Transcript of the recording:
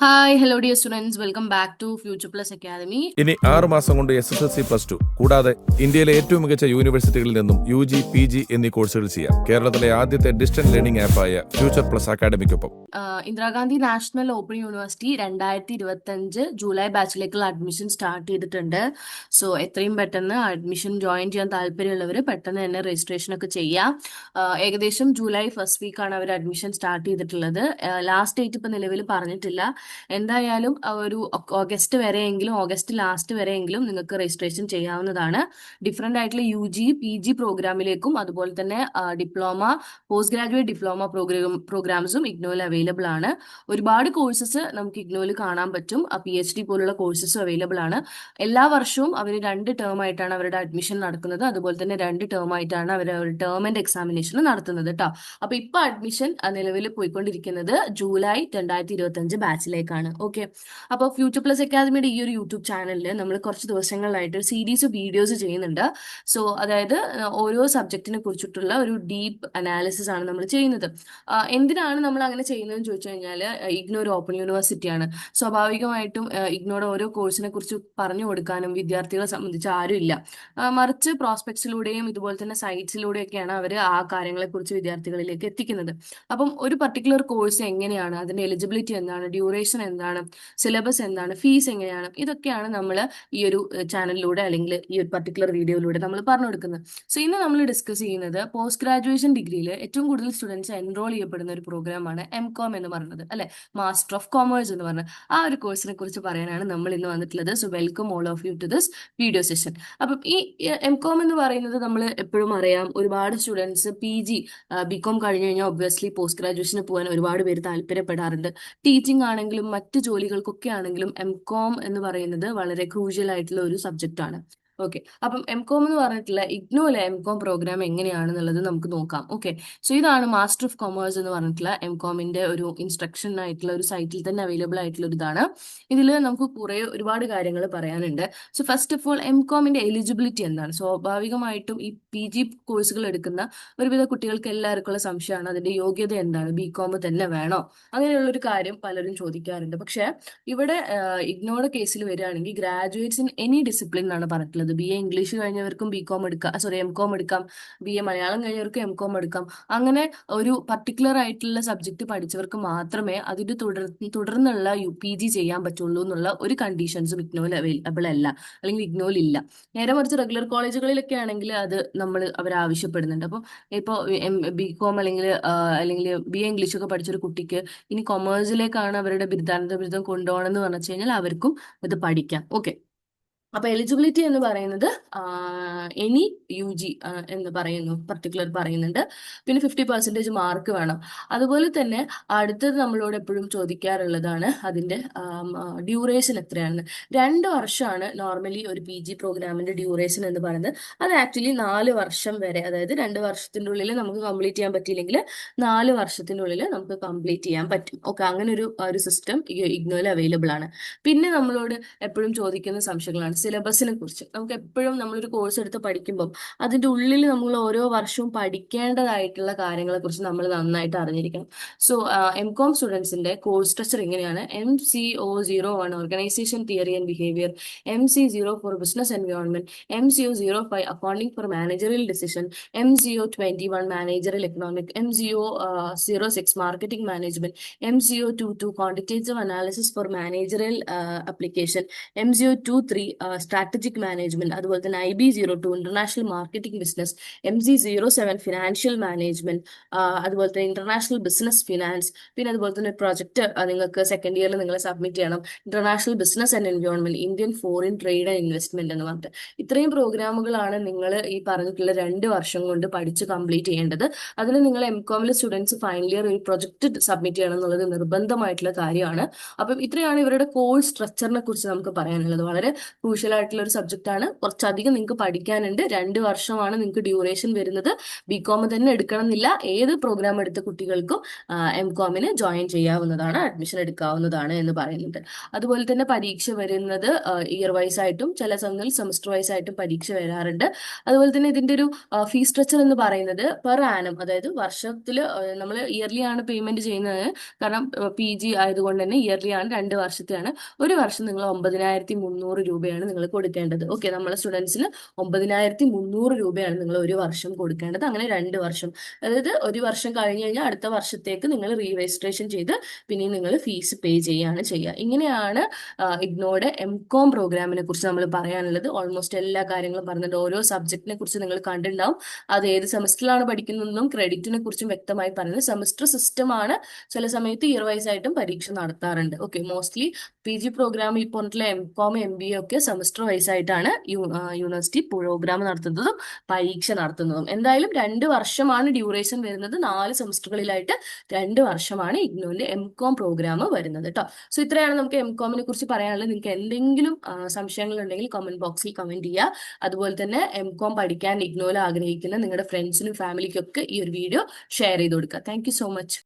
Hi hello dear students welcome back to Future Plus Academy ഇനി ആറ് മാസം കൊണ്ട് S S L C plus two കൂടാതെ ഇന്ത്യയിലെ ഏറ്റവും മികച്ച യൂണിവേഴ്സിറ്റികളിൽ നിന്നും യു ജി പി ജി എന്നീ കോഴ്സുകൾ ചെയ്യാം. കേരളത്തിലെ ആദ്യത്തെ ഡിസ്റ്റന്റ് ലേണിംഗ് ആപ്പായ ഫ്യൂച്ചർ പ്ലസ് അക്കാദമിക്കൊപ്പം ഇന്ദിരാഗാന്ധി നാഷണൽ ഓപ്പൺ യൂണിവേഴ്സിറ്റി രണ്ടായിരത്തി ഇരുപത്തി അഞ്ച് ജൂലൈ ബാച്ചിലേക്കുള്ള അഡ്മിഷൻ സ്റ്റാർട്ട് ചെയ്തിട്ടുണ്ട്. സോ എത്രയും പെട്ടെന്ന് അഡ്മിഷൻ ജോയിൻ ചെയ്യാൻ താല്പര്യമുള്ളവർ പെട്ടെന്ന് തന്നെ രജിസ്ട്രേഷൻ ഒക്കെ ചെയ്യാം. ഏകദേശം ജൂലൈ ഫസ്റ്റ് വീക്കാണ് അവർ അഡ്മിഷൻ സ്റ്റാർട്ട് ചെയ്തിട്ടുള്ളത്. ലാസ്റ്റ് ഡേറ്റ് ഇപ്പം നിലവിൽ പറഞ്ഞിട്ടില്ല. എന്തായാലും ഒരു ഓഗസ്റ്റ് വരെയെങ്കിലും ഓഗസ്റ്റ് ലാസ്റ്റ് വരെയെങ്കിലും നിങ്ങൾക്ക് രജിസ്ട്രേഷൻ ചെയ്യാവുന്നതാണ്. ഡിഫറെന്റ് ആയിട്ടുള്ള യു ജി പി ജി പ്രോഗ്രാമിലേക്കും അതുപോലെ തന്നെ diploma post graduate diploma program പ്രോഗ്രാംസും ഇഗ്നോയിൽ അവൈലബിൾ ആണ്. ഒരുപാട് കോഴ്സസ് നമുക്ക് ഇഗ്നോയിൽ കാണാൻ പറ്റും. പി എച്ച് ഡി പോലുള്ള കോഴ്സസും അവൈലബിൾ ആണ്. എല്ലാ വർഷവും അവർ രണ്ട് ടേം ആയിട്ടാണ് അവരുടെ അഡ്മിഷൻ നടക്കുന്നത്. അതുപോലെ തന്നെ രണ്ട് ടേം ആയിട്ടാണ് അവർ ടേം ആൻഡ് എക്സാമിനേഷൻ നടത്തുന്നത് കേട്ടോ അപ്പൊ ഇപ്പൊ അഡ്മിഷൻ നിലവിൽ പോയിക്കൊണ്ടിരിക്കുന്നത് ജൂലൈ രണ്ടായിരത്തി ഇരുപത്തി അഞ്ച് ബാച്ചിലേക്കാണ് ഓക്കെ അപ്പോൾ ഫ്യൂച്ചർ പ്ലസ് അക്കാദമിയുടെ ഈ ഒരു യൂട്യൂബ് ചാനലിൽ നമ്മൾ കുറച്ച് ദിവസങ്ങളിലായിട്ട് സീരീസ് വീഡിയോസ് ചെയ്യുന്നുണ്ട്. സോ അതായത് ഓരോ സബ്ജക്റ്റിനെ കുറിച്ചിട്ടുള്ള ഒരു ഡീപ്പ് അനാലിസിസ് ആണ് നമ്മൾ ചെയ്യുന്നത്. എന്തിനാണ് നമ്മൾ അങ്ങനെ ചെയ്യുന്നതെന്ന് ചോദിച്ചു കഴിഞ്ഞാൽ ഇഗ്നോ ഒരു ഓപ്പൺ യൂണിവേഴ്സിറ്റിയാണ് സ്വാഭാവികമായിട്ടും ഇഗ്നോയുടെ ഓരോ കോഴ്സിനെ കുറിച്ച് പറഞ്ഞു കൊടുക്കാനും വിദ്യാർത്ഥികളെ സംബന്ധിച്ച് ആരുമില്ല മറിച്ച് പ്രോസ്പെക്ട്സിലൂടെയും ഇതുപോലെ തന്നെ സൈറ്റ്സിലൂടെയൊക്കെയാണ് അവർ ആ കാര്യങ്ങളെക്കുറിച്ച് വിദ്യാർത്ഥികളിലേക്ക് എത്തിക്കുന്നത്. അപ്പം ഒരു പർട്ടിക്കുലർ കോഴ്സ് എങ്ങനെയാണ് അതിന്റെ എലിജിബിലിറ്റി എന്താണ് ഡ്യൂറേഷൻ എന്താണ്? സിലബസ് എന്താണ്? ഫീസ് എങ്ങനെയാണ്? ഇതൊക്കെയാണ് നമ്മൾ ഈ ഒരു ചാനലിലൂടെ അല്ലെങ്കിൽ ഈ ഒരു പർട്ടിക്കുലർ വീഡിയോയിലൂടെ നമ്മൾ പറഞ്ഞു കൊടുക്കുന്നത്. സോ ഇന്ന് നമ്മൾ ഡിസ്കസ് ചെയ്യുന്നത് പോസ്റ്റ് ഗ്രാജുവേഷൻ ഡിഗ്രിയിൽ ഏറ്റവും കൂടുതൽ സ്റ്റുഡൻസ് എൻറോൾ ചെയ്യപ്പെടുന്ന ഒരു പ്രോഗ്രാമാണ് എം കോം എന്ന് പറയുന്നത് അല്ലെ? മാസ്റ്റർ ഓഫ് കോമേഴ്സ് എന്ന് പറഞ്ഞത് ആ ഒരു കോഴ്സിനെ കുറിച്ച് പറയാനാണ് നമ്മൾ ഇന്ന് വന്നിട്ടുള്ളത്. So welcome all of you to this video session അപ്പം ഈ എം കോം എന്ന് പറയുന്നത് നമ്മൾ എപ്പോഴും അറിയാം. ഒരുപാട് സ്റ്റുഡൻസ് പി ജി ബികോം കഴിഞ്ഞ് കഴിഞ്ഞാൽ ഒബ്വിയസ്ലി പോസ്റ്റ് ഗ്രാജുവേഷന് പോകാൻ ഒരുപാട് പേര് താല്പര്യപ്പെടാറുണ്ട്. ടീച്ചിങ് ആണെങ്കിലും മറ്റ് ജോലികൾക്കൊക്കെ ആണെങ്കിലും എം കോം എന്ന് പറയുന്നത് വളരെ ക്രൂഷ്യൽ ആയിട്ടുള്ള ഒരു സബ്ജക്റ്റ് ആണ്. ഓക്കെ. അപ്പം എം കോം എന്ന് പറഞ്ഞിട്ടുള്ള ഇഗ്നോയിലെ എം കോം പ്രോഗ്രാം എങ്ങനെയാണെന്നുള്ളത് നമുക്ക് നോക്കാം. ഓക്കെ. സോ ഇതാണ് മാസ്റ്റർ ഓഫ് കൊമേഴ്സ് എന്ന് പറഞ്ഞിട്ടുള്ള എം കോമിന്റെ ഒരു ഇൻസ്ട്രക്ഷൻ ആയിട്ടുള്ള ഒരു സൈറ്റിൽ തന്നെ അവൈലബിൾ ആയിട്ടുള്ള ഒരു ഇതാണ്. ഇതിൽ നമുക്ക് കുറേ ഒരുപാട് കാര്യങ്ങൾ പറയാനുണ്ട്. So first of all M കോമിന്റെ eligibility എന്താണ്? സ്വാഭാവികമായിട്ടും ഈ പി ജി കോഴ്സുകൾ എടുക്കുന്ന ഒരുവിധ കുട്ടികൾക്ക് എല്ലാവർക്കും ഉള്ള സംശയമാണ്. അതിന്റെ യോഗ്യത എന്താണ്? ബി കോം തന്നെ വേണോ? അങ്ങനെയുള്ള ഒരു കാര്യം പലരും ചോദിക്കാറുണ്ട്. പക്ഷേ ഇവിടെ ഇഗ്നോയുടെ കേസിൽ വരികയാണെങ്കിൽ ഗ്രാജുവേറ്റ്സ് ഇൻ എനി ഡിസിപ്ലിൻ എന്നാണ് പറഞ്ഞിട്ടുള്ളത്. ബി എ ഇംഗ്ലീഷ് കഴിഞ്ഞവർക്കും ബി കോം എടുക്കാം. സോറി എം കോം എടുക്കാം. ബി എ മലയാളം കഴിഞ്ഞവർക്കും എം കോം എടുക്കാം. അങ്ങനെ ഒരു പർട്ടിക്കുലർ ആയിട്ടുള്ള സബ്ജക്ട് പഠിച്ചവർക്ക് മാത്രമേ അതിന്റെ തുടർ തുടർന്നുള്ള യു പി ജി ചെയ്യാൻ പറ്റുള്ളൂ എന്നുള്ള ഒരു കണ്ടീഷൻസും ഇഗ്നോയിൽ അവൈലബിൾ അല്ല. അല്ലെങ്കിൽ ഇഗ്നോയിൽ ഇല്ല. നേരെ മറിച്ച് റെഗുലർ കോളേജുകളിലൊക്കെ ആണെങ്കിൽ അത് നമ്മൾ അവർ ആവശ്യപ്പെടുന്നുണ്ട്. അപ്പോൾ ഇപ്പോൾ ബി കോം അല്ലെങ്കിൽ അല്ലെങ്കിൽ ബി എ ഇംഗ്ലീഷ് ഒക്കെ പഠിച്ചൊരു കുട്ടിക്ക് ഇനി കൊമേഴ്സിലേക്കാണ് അവരുടെ ബിരുദാനന്ത ബിരുദം കൊണ്ടുപോകണമെന്ന് പറഞ്ഞു കഴിഞ്ഞാൽ അവർക്കും ഇത് പഠിക്കാം. ഓക്കെ അപ്പൊ എലിജിബിലിറ്റി എന്ന് പറയുന്നത് എനി യു ജി എന്ന് പറയുന്നു പർട്ടിക്കുലർ പറയുന്നുണ്ട്. പിന്നെ ഫിഫ്റ്റി പെർസെന്റേജ് മാർക്ക് വേണം. അതുപോലെ തന്നെ അടുത്തത് നമ്മളോട് എപ്പോഴും ചോദിക്കാറുള്ളതാണ് അതിന്റെ ഡ്യൂറേഷൻ എത്രയാണ്. രണ്ട് വർഷമാണ് നോർമലി ഒരു പി ജി പ്രോഗ്രാമിന്റെ ഡ്യൂറേഷൻ എന്ന് പറയുന്നത്. അത് ആക്ച്വലി നാല് വർഷം വരെ അതായത് രണ്ട് വർഷത്തിന്റെ ഉള്ളിൽ നമുക്ക് കംപ്ലീറ്റ് ചെയ്യാൻ പറ്റിയില്ലെങ്കിൽ നാല് വർഷത്തിന്റെ ഉള്ളിൽ നമുക്ക് കംപ്ലീറ്റ് ചെയ്യാൻ പറ്റും. ഓക്കെ അങ്ങനെ ഒരു ഒരു സിസ്റ്റം ഇഗ്നോയിൽ അവൈലബിൾ ആണ്. പിന്നെ നമ്മളോട് എപ്പോഴും ചോദിക്കുന്ന സംശയങ്ങളാണ്. സിലബസിനെ കുറിച്ച് നമുക്ക് എപ്പോഴും നമ്മളൊരു കോഴ്സ് എടുത്ത് പഠിക്കുമ്പോൾ അതിന്റെ ഉള്ളിൽ നമ്മൾ ഓരോ വർഷവും പഠിക്കേണ്ടതായിട്ടുള്ള കാര്യങ്ങളെ കുറിച്ച് നമ്മൾ നന്നായിട്ട് അറിഞ്ഞിരിക്കണം. സോ എം കോം സ്റ്റുഡൻസിന്റെ കോഴ്സ് സ്ട്രക്ചർ ഇങ്ങനെയാണ്. M C O zero one organization theory and behaviour M C zero four business environment M C O zero five accounting for managerial decision M C O twenty one managerial economic M C O zero six marketing management M C O two two quantitative analysis for managerial application M C O two three strategic management അതുപോലെ തന്നെ I B zero two international marketing business M C zero seven financial management അതുപോലെ തന്നെ international business finance പിന്നെ അതുപോലെ തന്നെ project നിങ്ങൾക്ക് second ഇയറിൽ നിങ്ങൾ സബ്മിറ്റ് ചെയ്യണം. International business and environment Indian foreign trade and investment എന്ന് പറഞ്ഞിട്ട്. ഇത്രയും പ്രോഗ്രാമുകളാണ് നിങ്ങൾ ഈ പറഞ്ഞിട്ടുള്ള രണ്ട് വർഷം കൊണ്ട് പഠിച്ച് കംപ്ലീറ്റ് ചെയ്യേണ്ടത്. അതിൽ നിങ്ങൾ എം കോമിലെ സ്റ്റുഡൻസ് ഫൈനൽ ഇയർ ഒരു പ്രൊജക്ട് സബ്മിറ്റ് ചെയ്യണം എന്നുള്ളത് നിർബന്ധമായിട്ടുള്ള കാര്യമാണ്. അപ്പം ഇത്രയാണ് ഇവരുടെ കോഴ്സ് സ്ട്രക്ചറിനെ കുറിച്ച് നമുക്ക് പറയാനുള്ളത്. വളരെ ക്രൂഷ്യൽ ആയിട്ടുള്ള ഒരു സബ്ജക്റ്റ് ആണ്. കുറച്ചധികം നിങ്ങൾക്ക് പഠിക്കാനുണ്ട്. രണ്ട് വർഷമാണ് നിങ്ങൾക്ക് ഡ്യൂറേഷൻ വരുന്നത്. ബി കോം തന്നെ എടുക്കണം എന്നില്ല ഏത് പ്രോഗ്രാം എടുത്ത കുട്ടികൾക്കും എം കോമിന് ജോയിൻ ചെയ്യാവുന്നതാണ് അഡ്മിഷൻ എടുക്കാവുന്നതാണ് എന്ന് പറയുന്നുണ്ട്. അതുപോലെ തന്നെ പരീക്ഷ വരുന്നത് ഇയർ വൈസ് ആയിട്ടും ചില സമയങ്ങളിൽ സെമസ്റ്റർ വൈസ് ആയിട്ടും പരീക്ഷ വരാറുണ്ട്. അതുപോലെ തന്നെ ഇതിന്റെ ഒരു ഫീസ് സ്ട്രക്ചർ എന്ന് പറയുന്നത് പെർ ആനം അതായത് വർഷത്തിൽ നമ്മൾ ഇയർലി ആണ് പേയ്മെന്റ് ചെയ്യുന്നത്. കാരണം പി ജി ആയതുകൊണ്ട് തന്നെ ഇയർലി ആണ് രണ്ട് വർഷത്തെയാണ്. ഒരു വർഷം നിങ്ങൾ ഒമ്പതിനായിരത്തി മുന്നൂറ് രൂപയാണ് നിങ്ങൾ കൊടുക്കേണ്ടത്. ഓക്കെ നമ്മളെ സ്റ്റുഡൻസിന് ഒമ്പതിനായിരത്തി മുന്നൂറ് രൂപയാണ് നിങ്ങൾ ഒരു വർഷം കൊടുക്കേണ്ടത്. അങ്ങനെ രണ്ട് വർഷം. അതായത് ഒരു വർഷം കഴിഞ്ഞ് കഴിഞ്ഞാൽ അടുത്ത വർഷത്തേക്ക് നിങ്ങൾ റീ രജിസ്ട്രേഷൻ ചെയ്ത് പിന്നെ നിങ്ങൾ ഫീസ് പേ ചെയ്യുകയാണ് ചെയ്യുക. ഇങ്ങനെയാണ് ഇഗ്നോയുടെ എം കോം പ്രോഗ്രാമിനെ കുറിച്ച് നമ്മൾ പറയാനുള്ളത്. ഓൾമോസ്റ്റ് എല്ലാ കാര്യങ്ങളും പറഞ്ഞിട്ട് ഓരോ സബ്ജക്റ്റിനെ കുറിച്ച് നിങ്ങൾ കണ്ടിട്ടുണ്ടാവും. അത് ഏത് സെമസ്റ്ററിലാണ് പഠിക്കുന്നതെന്നും ക്രെഡിറ്റിനെ കുറിച്ചും വ്യക്തമായി പറയുന്നത് സെമസ്റ്റർ സിസ്റ്റം ആണ് ചില സമയത്ത് ഇയർ വൈസ് ആയിട്ടും പരീക്ഷ നടത്താറുണ്ട്. Okay mostly P G program ഈ പറഞ്ഞിട്ടുള്ള എം കോം എം ബി ഒക്കെ സെമസ്റ്റർ വൈസ് ആയിട്ടാണ് യൂണിവേഴ്സിറ്റി പ്രോഗ്രാം നടത്തുന്നതും പരീക്ഷ നടത്തുന്നതും. എന്തായാലും രണ്ട് വർഷമാണ് ഡ്യൂറേഷൻ വരുന്നത്. നാല് സെമസ്റ്ററുകളിലായിട്ട് രണ്ട് വർഷമാണ് ഇഗ്നോന്റെ എം കോം പ്രോഗ്രാം വരുന്നത് കേട്ടോ സോ ഇത്രയാണ് നമുക്ക് എം കോമിനെ കുറിച്ച് പറയാനുള്ളത്. നിങ്ങൾക്ക് എന്തെങ്കിലും സംശയങ്ങൾ ഉണ്ടെങ്കിൽ കമന്റ് ബോക്സിൽ കമന്റ് ചെയ്യുക അതുപോലെ തന്നെ എം കോം പഠിക്കാൻ ഇഗ്നോയിൽ ആഗ്രഹിക്കുന്ന നിങ്ങളുടെ ഫ്രണ്ട്സിനും ഫാമിലിക്കും ഒക്കെ ഈ ഒരു വീഡിയോ ഷെയർ ചെയ്ത് കൊടുക്കുക. Thank so much